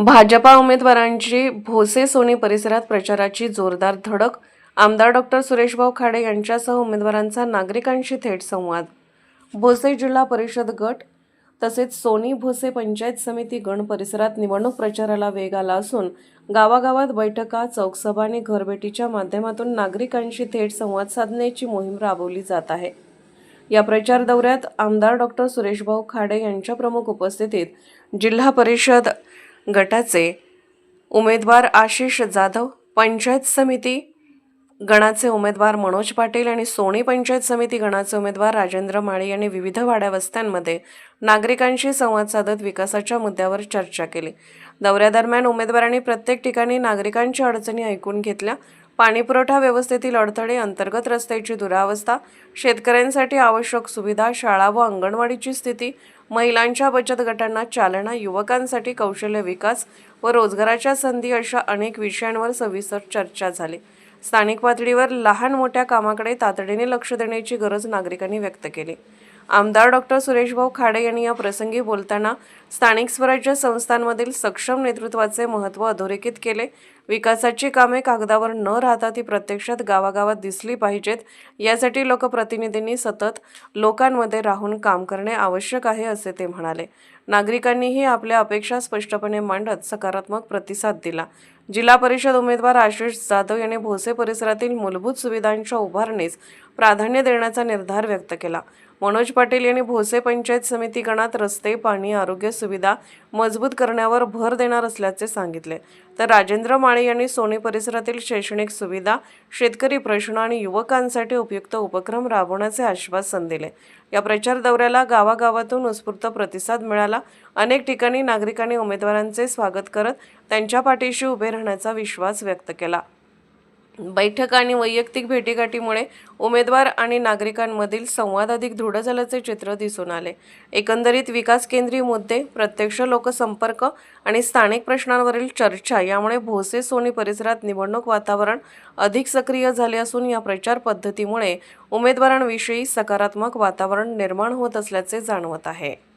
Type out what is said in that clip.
भाजपा उमेदवारांची भोसे सोनी परिसरात प्रचाराची जोरदार धडक. आमदार डॉक्टर सुरेशभाऊ खाडे यांच्यासह उमेदवारांचा नागरिकांशी थेट संवाद. भोसे जिल्हा परिषद गट तसेच सोनी भोसे पंचायत समिती गण परिसरात निवडणूक प्रचाराला वेग आला असून गावागावात बैठका चौकसभा आणि घरभेटीच्या माध्यमातून नागरिकांशी थेट संवाद साधण्याची मोहीम राबवली जात आहे. या प्रचार दौऱ्यात आमदार डॉक्टर सुरेशभाऊ खाडे यांच्या प्रमुख उपस्थितीत जिल्हा परिषद गटाचे उमेदवार आशिष जाधव पंचायत समिती गणाचे उमेदवार मनोज पाटील आणि सोनी पंचायत समिती गणाचे उमेदवार राजेंद्र माळी यांनी विविध वाड्यावस्त्यांमध्ये नागरिकांशी संवाद साधत विकासाच्या मुद्द्यावर चर्चा केली. दौऱ्यादरम्यान उमेदवारांनी प्रत्येक ठिकाणी नागरिकांच्या अडचणी ऐकून घेतल्या. पाणीपुरवठा व्यवस्थेतील अडथळे अंतर्गत रस्त्याची दुरावस्था शेतकऱ्यांसाठी आवश्यक सुविधा शाळा व अंगणवाडीची स्थिती महिलांच्या बचत गटांना चालना युवकांसाठी कौशल्य विकास व रोजगाराच्या संधी अशा अनेक विषयांवर सविस्तर चर्चा झाली. स्थानिक पातळीवर लहान मोठ्या कामाकडे तातडीने लक्ष देण्याची गरज नागरिकांनी व्यक्त केली. आमदार डॉक्टर सुरेशभाऊ खाडे यांनी या प्रसंगी बोलताना स्थानिक स्वराज्य संस्थांमधील सक्षम नेतृत्वाचे महत्त्व अधोरेखित केले. विकासाची कामे कागदावर न राहता ती प्रत्यक्षात गावागावात दिसली पाहिजेत. यासाठी लोकप्रतिनिधींनी सतत लोकांमध्ये राहून काम करणे आवश्यक आहे असे ते म्हणाले. नागरिकांनीही आपल्या अपेक्षा स्पष्टपणे मांडत सकारात्मक प्रतिसाद दिला. जिल्हा परिषद उमेदवार आशिष जाधव यांनी भोसे परिसरातील मूलभूत सुविधांच्या उभारणीस प्राधान्य देण्याचा निर्धार व्यक्त केला. मनोज पाटील यांनी भोसे पंचायत समिती गणात रस्ते पाणी आरोग्य सुविधा मजबूत करण्यावर भर देणार असल्याचे सांगितले. तर राजेंद्र माळे यांनी सोनी परिसरातील शैक्षणिक सुविधा शेतकरी प्रश्न आणि युवकांसाठी उपयुक्त उपक्रम राबवण्याचे आश्वासन दिले. या प्रचार दौऱ्याला गावागावातून उत्स्फूर्त प्रतिसाद मिळाला. अनेक ठिकाणी नागरिकांनी उमेदवारांचे स्वागत करत त्यांच्या पाठीशी उभे राहण्याचा विश्वास व्यक्त केला. बैठक आणि वैयक्तिक भेटीगाठीमुळे उमेदवार आणि नागरिकांमधील संवाद अधिक दृढ झाल्याचे चित्र दिसून आले. एकंदरीत विकास केंद्रीय मुद्दे प्रत्यक्ष लोकसंपर्क आणि स्थानिक प्रश्नांवरील चर्चा यामुळे भोसे सोनी परिसरात निवडणूक वातावरण अधिक सक्रिय झाले असून या प्रचार पद्धतीमुळे उमेदवारांविषयी सकारात्मक वातावरण निर्माण होत असल्याचे जाणवत आहे.